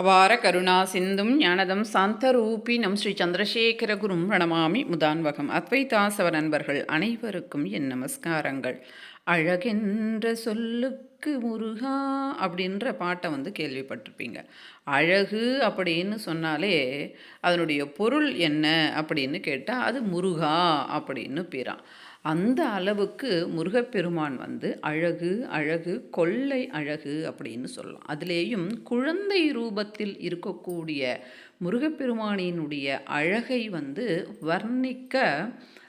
அபார கருணா சிந்தும் ஞானதம் சாந்தரூபி நம் ஸ்ரீ சந்திரசேகர குரும் பிரணமாமி முதான்வகம். அத்வைதாசவ நண்பர்கள் அனைவருக்கும் என் நமஸ்காரங்கள். அழகென்ற சொல்லுக்கு முருகா அப்படின்ற பாட்டை வந்து கேள்விப்பட்டிருப்பீங்க. அழகு அப்படின்னு சொன்னாலே அதனுடைய பொருள் என்ன அப்படின்னு கேட்டால் அது முருகா அப்படின்னு பேரான் அந்த அளவுக்கு முருகப்பெருமான் வந்து அழகு அழகு கொள்ளை அழகு அப்படின்னு சொல்லலாம். அதுலேயும் குழந்தை ரூபத்தில் இருக்கக்கூடிய முருகப்பெருமானினுடைய அழகை வந்து வர்ணிக்க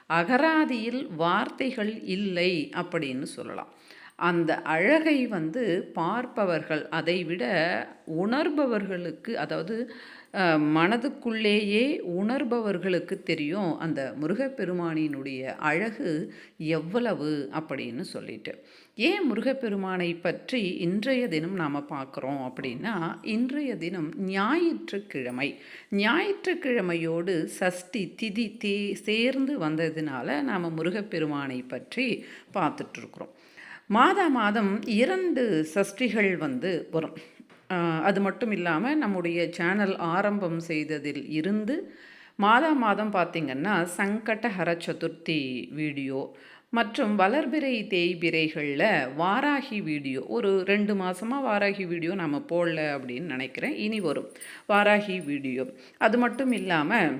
அகராதியில் வார்த்தைகள் இல்லை அப்படின்னு சொல்லலாம். அந்த அழகை வந்து பார்ப்பவர்கள் அதை விட உணர்பவர்களுக்கு அதாவது மனதுக்குள்ளேயே உணர்பவர்களுக்கு தெரியும் அந்த முருகப்பெருமானினுடைய அழகு எவ்வளவு அப்படின்னு சொல்லிட்டு. ஏன் முருகப்பெருமானை பற்றி இன்றைய தினம் நாம் பார்க்குறோம் அப்படின்னா இன்றைய தினம் ஞாயிற்றுக்கிழமை. ஞாயிற்றுக்கிழமையோடு சஷ்டி திதி தே சேர்ந்து வந்ததுனால நாம் முருகப்பெருமானை பற்றி பார்த்துட்ருக்குறோம். மாதா மாதம் இரண்டு சஷ்டிகள் வந்து வரும். அது மட்டும் இல்லாமல் நம்முடைய சேனல் ஆரம்பம் செய்ததில் இருந்து மாதா மாதம் பார்த்திங்கன்னா சங்கடஹர சதுர்த்தி வீடியோ மற்றும் வளர்பிறை தேய்பிரைகளில் வாராகி வீடியோ. ஒரு ரெண்டு மாதமாக வாராகி வீடியோ நம்ம போடல அப்படின்னு நினைக்கிறேன். இனி வரும் வாராகி வீடியோ. அது மட்டும் இல்லாமல்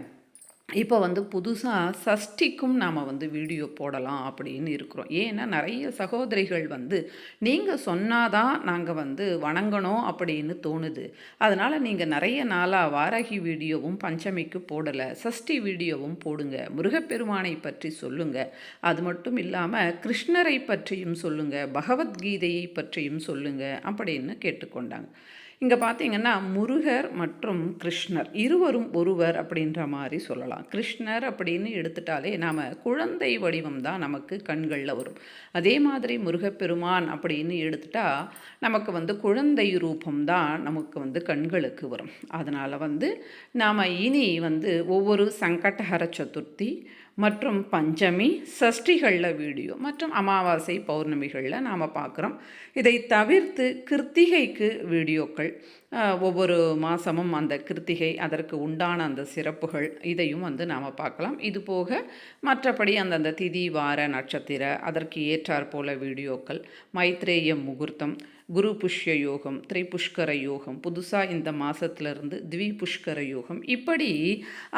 இப்போ வந்து புதுசாக சஷ்டிக்கும் நாம் வந்து வீடியோ போடலாம் அப்படின்னு இருக்கிறோம். ஏன்னா நிறைய சகோதரிகள் வந்து நீங்கள் சொன்னாதான் நாங்கள் வந்து வணங்கணும் அப்படின்னு தோணுது. அதனால் நீங்கள் நிறைய நாளாக வாராகி வீடியோவும் பஞ்சமிக்கு போடலை. சஷ்டி வீடியோவும் போடுங்க. முருகப்பெருமானை பற்றி சொல்லுங்கள் அது மட்டும் இல்லாமல் கிருஷ்ணரை பற்றியும் சொல்லுங்கள் பகவத்கீதையை பற்றியும் சொல்லுங்கள் அப்படின்னு கேட்டுக்கொண்டாங்க. இங்கே பார்த்தீங்கன்னா முருகர் மற்றும் கிருஷ்ணர். இருவரும் ஒருவர் அப்படின்ற மாதிரி சொல்லலாம். கிருஷ்ணர் அப்படின்னு எடுத்துட்டாலே நாம் குழந்தை வடிவம் தான் நமக்கு கண்களில் வரும். அதே மாதிரி முருகப்பெருமான் அப்படின்னு எடுத்துட்டா நமக்கு வந்து குழந்தை ரூபம் தான் நமக்கு வந்து கண்களுக்கு வரும். அதனால் வந்து நாம் இனி வந்து ஒவ்வொரு சங்கடஹர சதுர்த்தி மற்றும் பஞ்சமி சஷ்டிகளில் வீடியோ மற்றும் அமாவாசை பௌர்ணமிகளில் நாம் பார்க்குறோம் இதை தவிர்த்து கிருத்திகைக்கு வீடியோக்கள் ஒவ்வொரு மாதமும் அந்த கிருத்திகை அதற்கு உண்டான அந்த சிறப்புகள் இதையும் வந்து நாம் பார்க்கலாம். இது போக மற்றபடி அந்தந்த திதி வார நட்சத்திர அதற்கு ஏற்றாற் போல வீடியோக்கள் மைத்ரேய முகூர்த்தம் குரு புஷ்ய யோகம் திரைபுஷ்கர யோகம் புதுசாக இந்த மாதத்துலேருந்து திவி புஷ்கர யோகம். இப்படி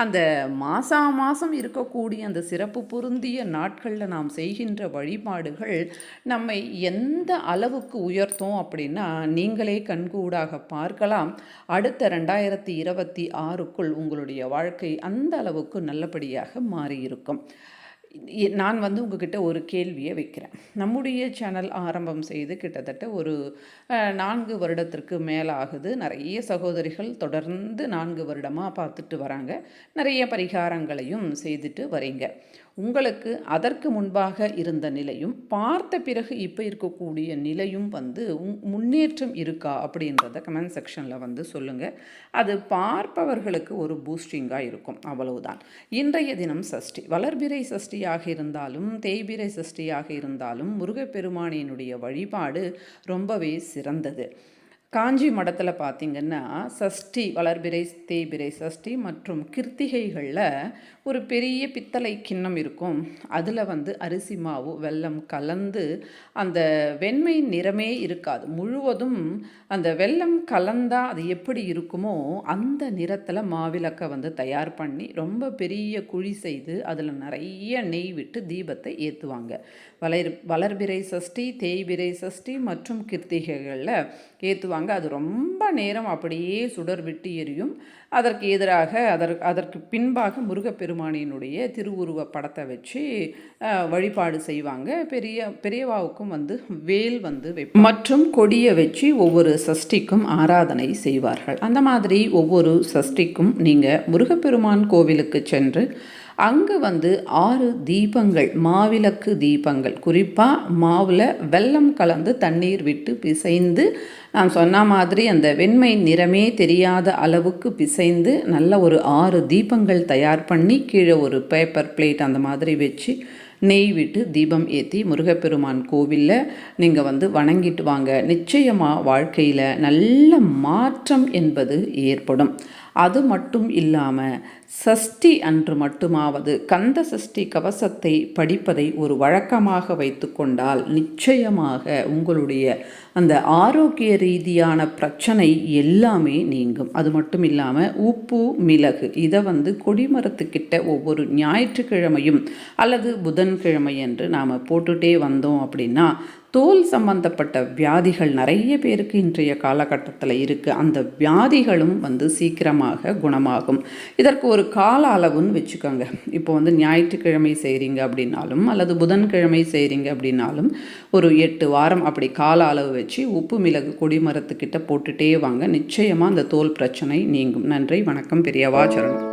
அந்த மாசா மாதம் இருக்கக்கூடிய அந்த சிறப்பு பொருந்திய நாட்களில் நாம் செய்கின்ற வழிபாடுகள் நம்மை எந்த அளவுக்கு உயர்த்தும் அப்படின்னா நீங்களே கண்கூடாக பார்க்க பார்க்கலாம். அடுத்த ரெண்டாயிரத்தி இருபத்தி ஆறுக்குள் உங்களுடைய வாழ்க்கை அந்த அளவுக்கு நல்லபடியாக மாறியிருக்கும். நான் வந்து உங்ககிட்ட ஒரு கேள்வியை வைக்கிறேன். நம்முடைய சேனல் ஆரம்பம் செய்து கிட்டத்தட்ட ஒரு நான்கு வருடத்திற்கு மேலே ஆகுது நிறைய சகோதரிகள் தொடர்ந்து நான்கு வருடமாக பார்த்துட்டு வராங்க. நிறைய பரிகாரங்களையும் செய்துட்டு வரீங்க. உங்களுக்கு அதற்கு முன்பாக இருந்த நிலையும் பார்த்த பிறகு இப்போ இருக்கக்கூடிய நிலையும் வந்து முன்னேற்றம் இருக்கா அப்படின்றத கமெண்ட் செக்ஷனில் வந்து சொல்லுங்கள் அது பார்ப்பவர்களுக்கு ஒரு பூஸ்டிங்காக இருக்கும். அவ்வளவுதான். இன்றைய தினம் சஷ்டி. வளர்பிறை சஷ்டியாக இருந்தாலும் தேய்பிறை சஷ்டியாக இருந்தாலும் முருகப்பெருமானினுடைய வழிபாடு ரொம்பவே சிறந்தது. காஞ்சி மடத்தில் பார்த்திங்கன்னா சஷ்டி வளர்பிறை தேய்பிறை சஷ்டி மற்றும் கிருத்திகைகளில் ஒரு பெரிய பித்தளை கிண்ணம் இருக்கும். அதில் வந்து அரிசி மாவு வெல்லம் கலந்து அந்த வெண்மை நிறமே இருக்காது. முழுவதும் அந்த வெல்லம் கலந்தால் அது எப்படி இருக்குமோ அந்த நிறத்தில் மாவிளக்கை வந்து தயார் பண்ணி ரொம்ப பெரிய குழி செய்து அதில் நிறைய நெய் விட்டு தீபத்தை ஏற்றுவாங்க வளர் வளர்பிறை சஷ்டி தேய்பிறை சஷ்டி மற்றும் கிருத்திகைகளில் ஏற்றுவாங்க அது ரொம்ப நேரம் அப்படியே சுடர் விட்டு எரியும். அதற்கு எதிராக அதற்கு அதற்கு பின்பாக முருகப்பெருமானினுடைய திருவுருவ படத்தை வச்சு வழிபாடு செய்வாங்க. பெரிய பெரியவாவுக்கும் வந்து வேல் வந்து மற்றும் கொடியை வச்சு ஒவ்வொரு சஷ்டிக்கும் ஆராதனை செய்வார்கள். அந்த மாதிரி ஒவ்வொரு சஷ்டிக்கும் நீங்கள் முருகப்பெருமான் கோவிலுக்கு சென்று அங்கே வந்து ஆறு தீபங்கள் மாவிளக்கு தீபங்கள். குறிப்பாக மாவில் வெல்லம் கலந்து தண்ணீர் விட்டு பிசைந்து நான் சொன்ன மாதிரி அந்த வெண்மை நிறமே தெரியாத அளவுக்கு பிசைந்து நல்ல ஒரு ஆறு தீபங்கள் தயார் பண்ணி கீழே ஒரு பேப்பர் பிளேட் அந்த மாதிரி வச்சு நெய் விட்டு தீபம் ஏற்றி முருகப்பெருமான் கோவிலில் நீங்கள் வந்து வணங்கிட்டு வாங்க. நிச்சயமாக வாழ்க்கையில் நல்ல மாற்றம் என்பது ஏற்படும். அது மட்டும் இல்லாமல் சஷ்டி அன்று மட்டுமாவது கந்த சஷ்டி கவசத்தை படிப்பதை ஒரு வழக்கமாக வைத்து கொண்டால் நிச்சயமாக உங்களுடைய அந்த ஆரோக்கிய ரீதியான பிரச்சனை எல்லாமே நீங்கும். அது மட்டும் இல்லாமல் உப்பு மிளகு இதை வந்து கொடிமரத்துக்கிட்ட ஒவ்வொரு ஞாயிற்றுக்கிழமையும் அல்லது புதன் புதன்கிழமை என்று நாம் போட்டுகிட்டே வந்தோம் அப்படின்னா தோல் சம்பந்தப்பட்ட வியாதிகள் நிறைய பேருக்கு இன்றைய காலகட்டத்தில் இருக்குது அந்த வியாதிகளும் வந்து சீக்கிரமாக குணமாகும். இதற்கு ஒரு கால அளவுன்னு வச்சுக்கோங்க. இப்போ வந்து ஞாயிற்றுக்கிழமை செய்கிறீங்க அப்படின்னாலும் அல்லது புதன்கிழமை செய்கிறீங்க அப்படின்னாலும் ஒரு எட்டு வாரம் அப்படி கால அளவு வச்சு உப்பு மிளகு கொடிமரத்துக்கிட்ட போட்டுகிட்டே வாங்க. நிச்சயமாக அந்த தோல் பிரச்சனை நீங்கும். நன்றி வணக்கம் பெரியவா சரணம்.